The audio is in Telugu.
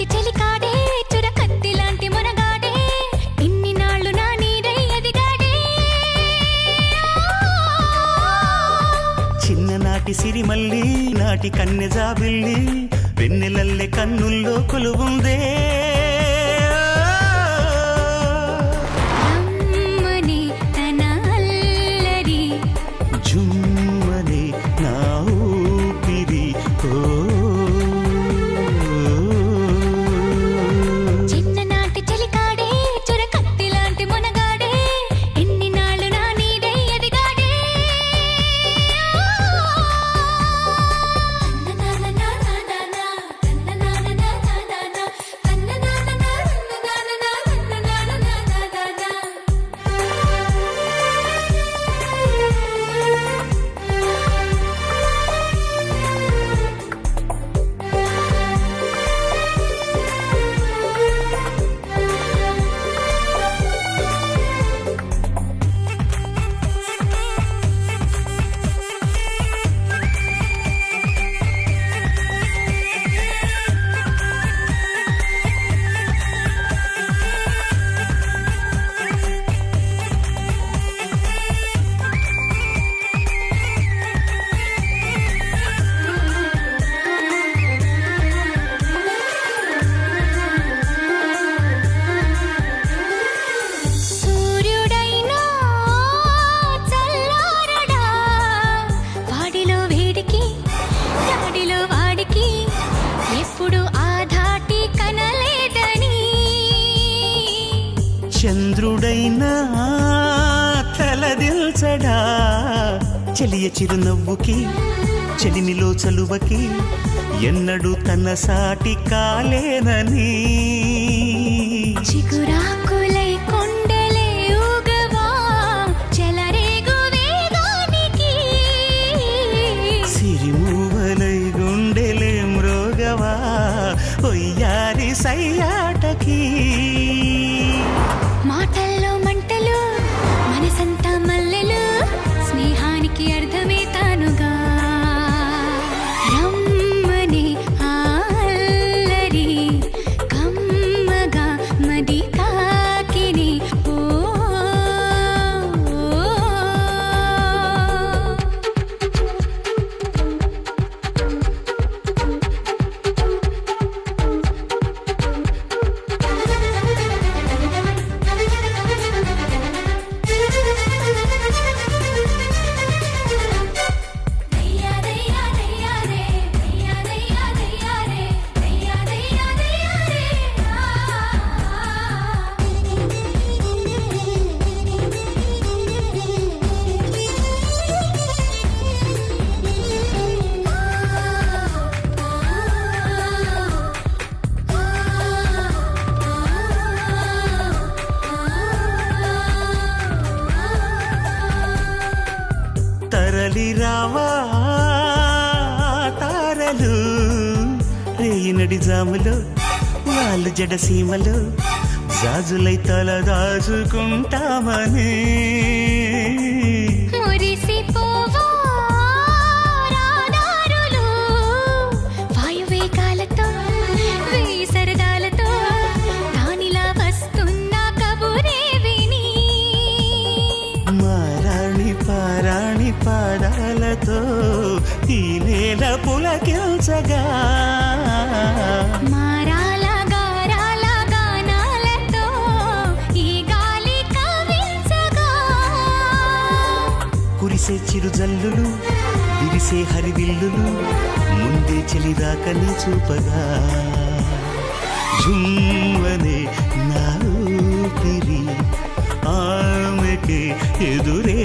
చిన్ననాటి చెలికాడే చురకత్తి లాంటి మునగాడే. ఇన్ని నాళ్ళు నా నీడై ఎదిగాడే. చిన్ననాటి సిరిమల్లి నాటి కన్నె జాబిల్లి వెన్నెలల్లె కన్నుల్లో కొలువుందే. చంద్రుడైనా తలదిల్చడా? చెలియ చిరునవ్వుకి చెలిమిలో చలువకి ఎన్నడూ తన సాటి కాలేనని. చిగురాకులై కొండలే ఊగవా? చెలరేగు వేగానికి. సిరిమూవలై గుండెలే మ్రోగవా? ఒయ్యారి సయ్యాటకి. की अर्ध में తరలి రావా తారలు రేయినడి జాములు వాళ్ళు జడ సీమలు జాజులై తల దాచుకుంటామనే. పులకిల్చగా కురిసే చిరుజల్లులు విరిసే హరివిల్లులు ముందే చెలిరాకని చూపగా. జుమ్మనే నా ఊపిరి ఆమెకి ఎదురే